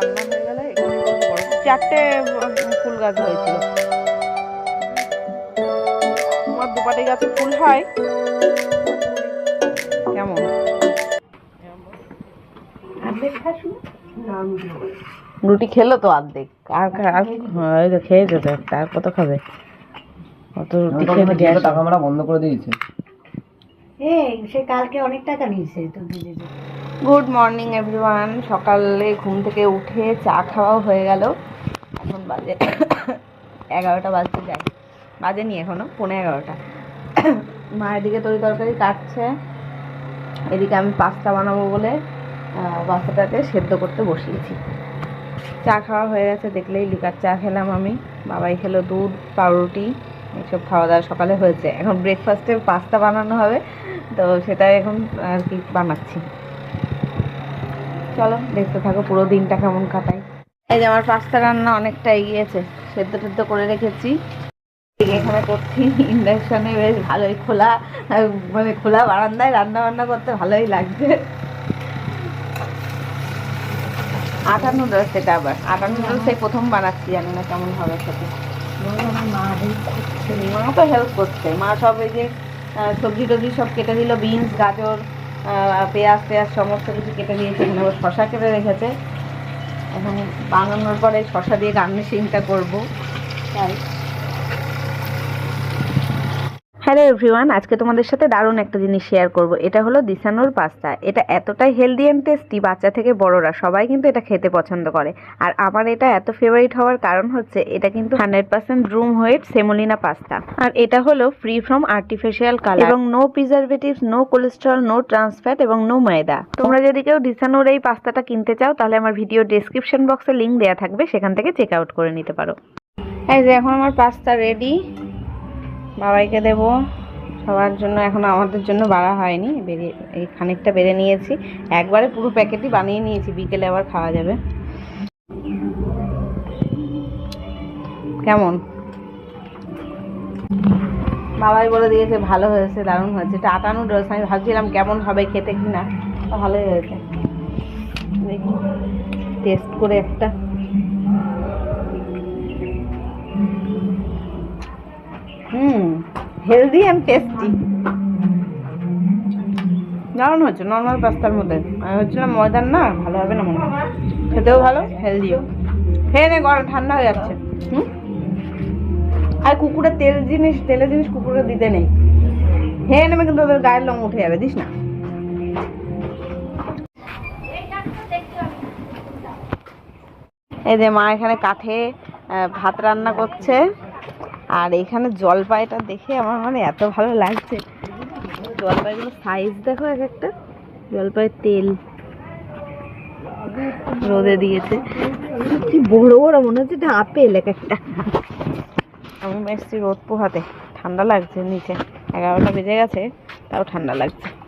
রান্না হয়ে গেলে এখানে চারটে ফুল গাছ হয়েছিল। তোমার দুপাটি গাছে ফুল হয়। কেমন? রুটি খেলো তো অর্ধেক। আর আর হ্যাঁ, ওই তো খেয়েছো তো একটা আর কত খাবে? কত রুটি খেয়ে টাকা মারা বন্ধ করে দিয়েছে। এই সে কালকে অনেক টাকা নিয়েছে তো দিদি গুড মর্নিং এভরিওয়ান সকালে ঘুম থেকে উঠে চা খাওয়াও হয়ে গেল। এখন বাজে এগারোটা বাজতে যায় বাজেনি এখনও, পৌনে এগারোটা। মা এদিকে তরি তরকারি কাটছে। এদিকে আমি পাস্তা বানাবো বলে পাস্তাটাকে সেদ্ধ করতে বসিয়েছি। চা খাওয়া হয়ে গেছে, দেখলেই লিকার চা খেলাম আমি। বাবাই খেলো দুধ, পাউরুটি এইসব খাওয়া দাওয়া সকালে হয়েছে। এখন ব্রেকফাস্টে পাস্তা বানানো হবে, তো সেটাই এখন আর কি বানাচ্ছি। চলো, দেখতে থাকো পুরো দিনটা কেমন কাটাই এই যে আমার পাস্তা রান্না অনেকটা এগিয়েছে, সেদ্ধ টেদ্ধ করে রেখেছি। এখানে করছি, ইন্ডাকশনে বেশ ভালোই খোলা মানে খোলা বারান্দায় রান্না বান্না করতে ভালোই লাগছে। আটা নুডলস সেটা আবার। আটা নুডলস এই প্রথম বানাচ্ছি, জানি না কেমন হবে খেতে। মা তো হেল্প করছে। মা সব এই যে সবজি টবজি সব কেটে দিল বিনস গাজর পেঁয়াজ পেঁয়াজ সমস্ত কিছু কেটে দিয়েছে, এখানে আবার শশা কেটে রেখেছে। এখন বানানোর পরে শশা দিয়ে গার্নিশিংটা করব। তাই? হ্যালো এভরিওয়ান, আজকে তোমাদের সাথে দারুণ একটা জিনিস শেয়ার করব। এটা হলো দিসানোর পাস্তা। এটা এতটাই হেলদি অ্যান্ড টেস্টি বাচ্চা থেকে বড়রা সবাই কিন্তু এটা খেতে পছন্দ করে। আর আমার এটা এত ফেভারিট হওয়ার কারণ হচ্ছে, এটা কিন্তু hundred percent durum wheat semolina pasta আর এটা হলো ফ্রি ফ্রম আর্টিফিশিয়াল কালার এবং no preservatives no cholesterol no trans fat এবং নো ময়দা তোমরা যদি কেউ দিসানোর এই পাস্তাটা কিনতে চাও, তাহলে আমার ভিডিও ডেসক্রিপশন বক্সে লিঙ্ক দেওয়া থাকবে, সেখান থেকে চেক আউট করে নিতে পারো। এই যে এখন আমার পাস্তা রেডি বাবাইকে দেবো। সবার জন্য এখন আমাদের জন্য বাড়া হয়নি। বেরিয়ে এই খানিকটা বেড়ে নিয়েছি। একবারে পুরো প্যাকেটই বানিয়ে নিয়েছি। বিকেলে আবার খাওয়া যাবে। কেমন? বাবাই বলে দিয়েছে, ভালো হয়েছে, দারুণ হয়েছে। এটা আটা নুডলস। আমি ভাবছিলাম কেমন হবে, খেতে কি না ভালোই হয়েছে। টেস্ট করে একটা হেলদি অ্যান্ড টেস্টি দারুণ হচ্ছে নর্মাল পাস্তার মধ্যে। আমি হচ্ছিলাম ময়দার না, ভালো হবে না মনে খেতেও ভালো হেলদিও খেয়ে নে, গরম, ঠান্ডা হয়ে যাচ্ছে। হুম? আর কুকুরের তেল জিনিস, তেলের জিনিস কুকুরের দিতে নেই। খেয়ে নেবে কিন্তু ওদের গায়ের লোম উঠে যাবে, দিস না। এই যে মা এখানে কাঠে ভাত রান্না করছে। আর এখানে জলপাইটা দেখে আমার মানে এত ভালো লাগছে। জলপাইগুলো সাইজ দেখো এক একটা। জলপাইয়ের তেল রোদে দিয়েছে। কি বড় বড় মনে হচ্ছে এটা আপেল এক একটা। আমি এসছি রোদ পোহাতে। ঠান্ডা লাগছে নিচে। এগারোটা বেজে গেছে, তাও ঠান্ডা লাগছে।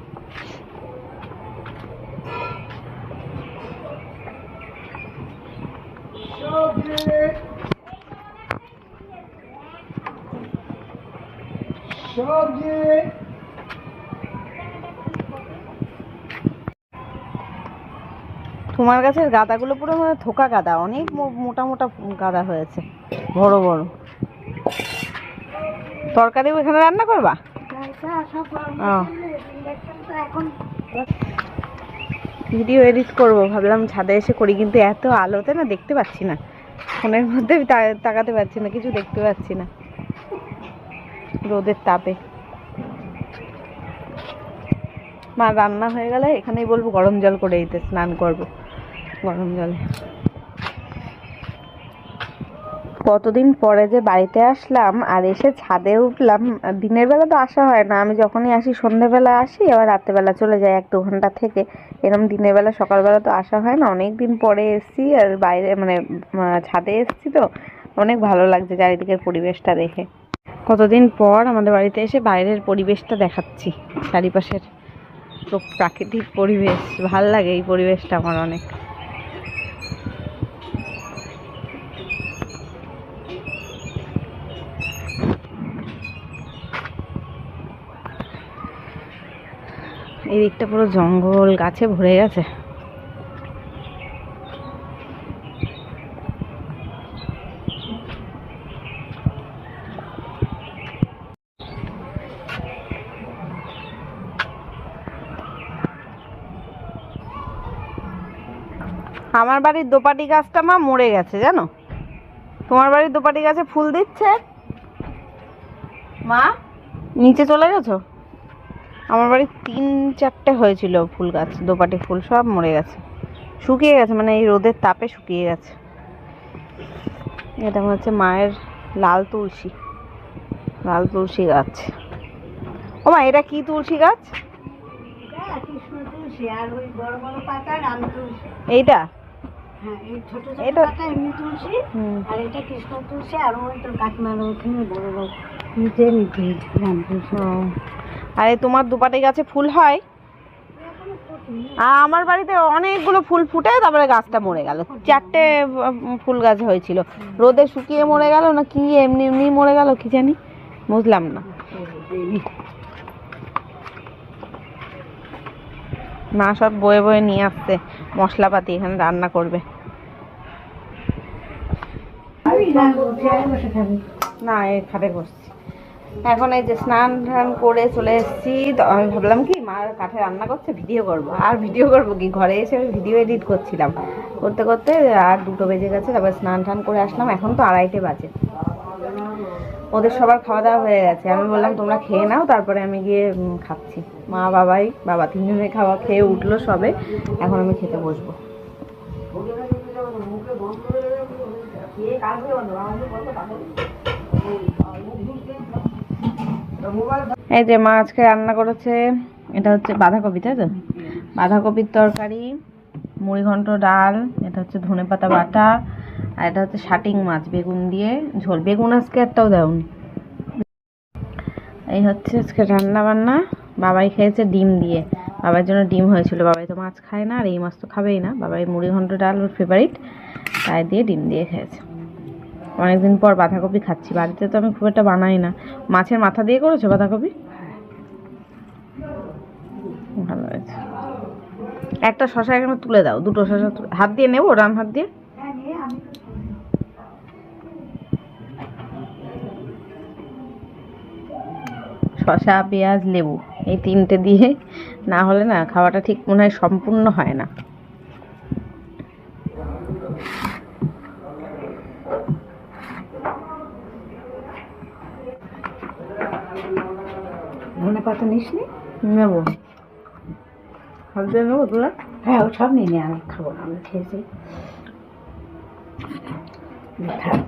তোমার গাছের গাদাগুলো পুরো মানে থোকা গাদা, অনেক মোটা মোটা গাদা হয়েছে, বড় বড়। তরকারিও এখানে রান্না করবা? ভিডিও এডিট করব, ভাবলাম ছাদে এসে করি, কিন্তু এত আলোতে না দেখতে পাচ্ছি না। ফোনের মধ্যে তাকাতে পারছি না, কিছু দেখতে পাচ্ছি না। রোদের তাপে। মা, রান্না হয়ে গেলে এখানেই বলব, গরম জল করে দিতে স্নান করব। গরম জলে। কতদিন পরে যে বাড়িতে আসলাম আর এসে ছাদে উঠলাম, দিনের বেলা তো আসা হয় না। আমি যখনই আসি সন্ধ্যেবেলা আসি, আবার রাত্রেবেলা চলে যাই এক দু ঘণ্টা থেকে। এরকম দিনের বেলা, সকালবেলা তো আসা হয় না। অনেক দিন পরে এসছি আর বাইরে মানে ছাদে এসছি তো। অনেক ভালো লাগছে চারিদিকের পরিবেশটা দেখে। কতদিন পর আমাদের বাড়িতে এসে বাইরের পরিবেশটা দেখাচ্ছি। চারিপাশের প্রাকৃতিক পরিবেশ। ভালো লাগে এই পরিবেশটা আমার অনেক। এদিকটা পুরো জঙ্গল, গাছে ভরে গেছে। আমার বাড়ির দোপাটি গাছটা মা মরে গেছে, জানো? তোমার বাড়ির দোপাটি গাছে ফুল দিচ্ছে? মা, নিচে চলে গেছো? আমার বাড়ির তিন চারটে হয়েছিল ফুল গাছ দোপাটি ফুল সব মরে গেছে। শুকিয়ে গেছে মানে এই রোদের তাপে শুকিয়ে গেছে। এটা হচ্ছে মায়ের লাল তুলসী লাল তুলসী গাছ। ও মা এটা কি তুলসী গাছ? বড় বড় এইটা? হ্যাঁ এটা- এমনি তুলসী আর এটা কৃষ্ণ তুলসী আর ওই তো কাকিমার ওখানে বড় বড় নিচে নিচে রাম তুলসী। ও। আর তোমার দুপাটি গাছে ফুল হয়? আর আমার বাড়িতে অনেকগুলো ফুল ফুটে তারপরে গাছটা মরে গেল। চারটে ফুল গাছ হয়েছিল। রোদে শুকিয়ে মরে গেল না কি এমনি এমনি মরে গেল কি জানি? বুঝলাম না। মা সব বয়ে বয়ে নিয়ে আসছে। মশলাপাতি এখানে রান্না করবে। না এই খাটে বসছি। এখন এই যে স্নান টান করে চলে এসেছি। আমি ভাবলাম কি, মা কাঠে রান্না করছে ভিডিও করব। আর ভিডিও করব কি? ঘরে এসে আমি ভিডিও এডিট করছিলাম। করতে করতে আর দুটো বেজে গেছে, তারপর স্নান টান করে আসলাম। এখন তো আড়াইটে বাজে। ওদের সবার খাওয়া দাওয়া হয়ে গেছে। আমি বললাম, তোমরা খেয়ে নাও, তারপরে আমি গিয়ে খাচ্ছি। মা, বাবাই, বাবা তিনজনে খাওয়া খেয়ে উঠল সবে। এখন আমি খেতে বসবো। এই যে মা আজকে রান্না করেছে, এটা হচ্ছে বাঁধাকপি, তাই তো? বাঁধাকপির তরকারি, মুড়িঘণ্ট ডাল, এটা হচ্ছে ধনেপাতা বাটা, আর এটা হচ্ছে শাটিং মাছ, বেগুন দিয়ে ঝোল। বেগুন আজকে একটাও দেওনি। এই হচ্ছে আজকে রান্না বান্না বাবাই খেয়েছে ডিম দিয়ে। বাবার জন্য ডিম হয়েছিল। বাবাই তো মাছ খায় না, আর এই মাছ তো খাবেই না। বাবাই মুড়িঘণ্ট ডাল, ওর ফেভারিট তাই দিয়ে ডিম দিয়ে খেয়েছে। অনেকদিন পর বাঁধাকপি খাচ্ছি। বাড়িতে তো আমি খুব একটা বানাই না। মাছের মাথা দিয়ে করেছ বাঁধাকপি? ভালো হয়েছে। একটা শশা এখানে তুলে দাও, দুটো শশা হাত দিয়ে নেব রান হাত দিয়ে? শশা পেঁয়াজ, লেবু, এই তিনটে দিয়ে না হলে না খাওয়াটা ঠিক মনে হয় সম্পূর্ণ হয় না। ধনে পাতা নিস নি নেব দিয়ে নেব তোরা? হ্যাঁ ও সব নিয়ে আমি খাব না আমি খেয়েছি না হ্যাঁ।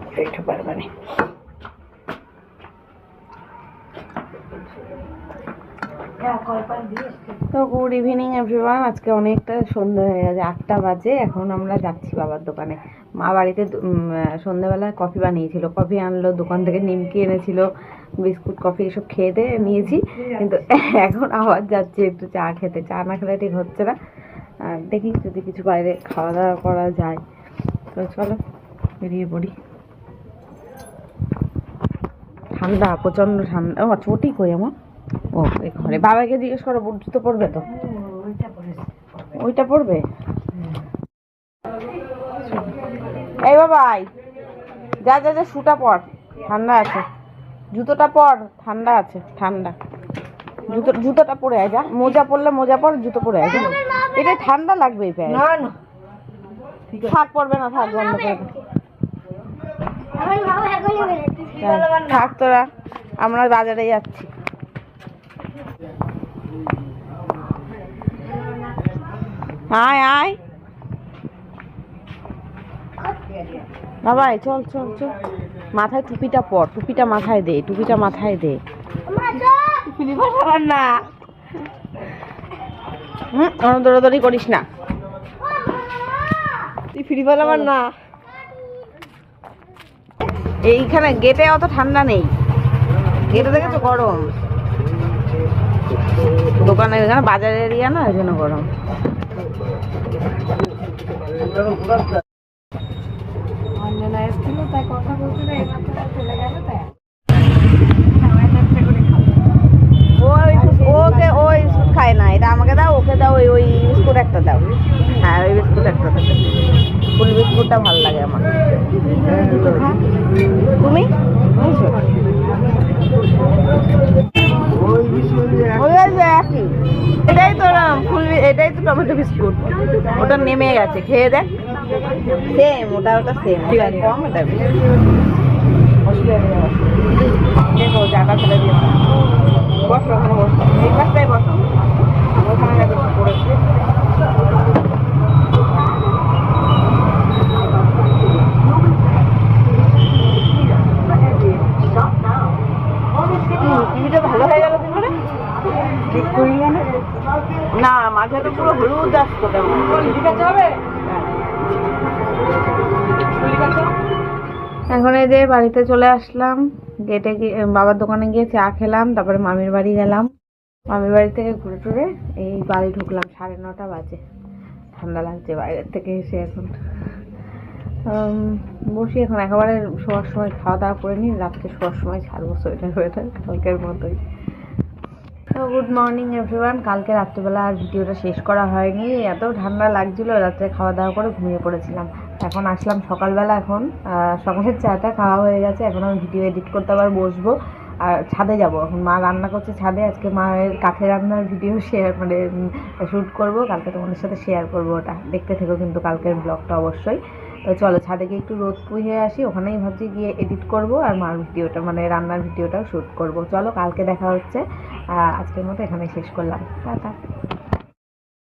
তো গুড ইভিনিং এভরিওয়ান আজকে অনেকটা সন্ধ্যে হয়ে গেছে আটটা বাজে এখন আমরা যাচ্ছি বাবার দোকানে। মা বাড়িতে সন্ধ্যেবেলায় কফি বানিয়েছিল। কফি আনলো দোকান থেকে নিমকি এনেছিল বিস্কুট কফি এসব খেয়ে দিয়ে নিয়েছি। কিন্তু এখন আবার যাচ্ছি একটু চা খেতে। চা না খেলে ঠিক হচ্ছে না। আর দেখি যদি কিছু বাইরে খাওয়া দাওয়া করা যায়। তো চলো বেরিয়ে পড়ি। ঠান্ডা প্রচণ্ড ঠান্ডা। ও চটি কই আমার? ও ঘরে। বাবাকে জিজ্ঞেস করো বুট জুতো পরবে তো? ওইটা পড়েছে ওইটা পরবে এই বাবাই যা যা যা শুটা পর। ঠান্ডা আছে। জুতোটা পর ঠান্ডা আছে ঠান্ডা। জুতো জুতোটা পরে আয় যা। মোজা পরলে মোজা পর জুতো পরে আয় যা এটা ঠান্ডা লাগবে এই না না। থাক পরবে না থাক বন্ধ করে। থাক তোরা আমরা বাজারে যাচ্ছি। আয় আয়। বাবাই চল চল চল। মাথায় টুপিটা পর টুপিটা মাথায় দে টুপিটা মাথায় দে। না হুম দৌড়াদৌড়ি করিস না। তুই ফ্রি পেলাম না। এইখানে গেটে অত ঠান্ডা নেই। গেটে দেখেছ গরম? দোকানের এখানে বাজার এরিয়া না ওই জন্য গরম। তাই কথা বলছিল এইমাত্র চলে গেল তাই। ওই ওকে ওই বিস্কুট খায় না এটা আমাকে দাও ওকে দাও ওই ওই বিস্কুট একটা দাও। হ্যাঁ ওই বিস্কুট একটা দাও। ফুল বিস্কুটটা ভালো লাগে আমার। তুমি? ওই ওই একই। এটাই তো রাম, ফুল টমেটো বিস্কুট। ওটা নেমে গেছে খেয়ে দেখ। সেম ওটা ওটা সেম ঠিক আছে। কম এটা বেশি। অসুবিধা নেই আমার। দেখো জায়গা ফেলে দিও। বসো ওখানে বসো। এই পাশটায় বসো। ওখানে দেখো কি টিভিটা ভালো হয়ে গেল কি করে ঠিক করি না না, মাঝে তো পুরো হলুদ আসতো এখন এই যে বাড়িতে চলে আসলাম, গেটে গিয়ে বাবার দোকানে গিয়ে চা খেলাম, তারপরে মামির বাড়ি গেলাম। মামির বাড়ি থেকে ঘুরে টুরে এই বাড়ি ঢুকলাম, সাড়ে নটা বাজে। ঠান্ডা লাগছে বাইরের থেকে এসে এখন। বসি এখন, একেবারে শোয়ার সময়, খাওয়া দাওয়া করে নিই, রাত্রে শোয়ার সময় ছাড়বো সোয়েটার সোয়েটার কালকের মতোই। গুড মর্নিং এভরিওয়ান কালকে রাত্রিবেলা আর ভিডিওটা শেষ করা হয়নি। এত ঠান্ডা লাগছিল, রাত্রে খাওয়া দাওয়া করে ঘুমিয়ে পড়েছিলাম। এখন আসলাম সকালবেলা এখন। সকালের চাটা খাওয়া হয়ে গেছে। এখন আমি ভিডিও এডিট করতে আবার বসবো। আর ছাদে যাব এখন। মা রান্না করছে ছাদে। আজকে মায়ের কাঠে রান্নার ভিডিও শেয়ার মানে শ্যুট করব। কালকে তোমাদের সাথে শেয়ার করব ওটা। দেখতে থেকো কিন্তু কালকের ব্লগটা অবশ্যই। চলো ছাদে গিয়ে একটু রোদ পুহে আসি, ওখানেই ভাবছি গিয়ে এডিট করব আর মার ভিডিওটা মানে রান্নার ভিডিওটাও শ্যুট করব। চলো কালকে দেখা হচ্ছে আজকের মতো এখানে শেষ করলাম। টাটা।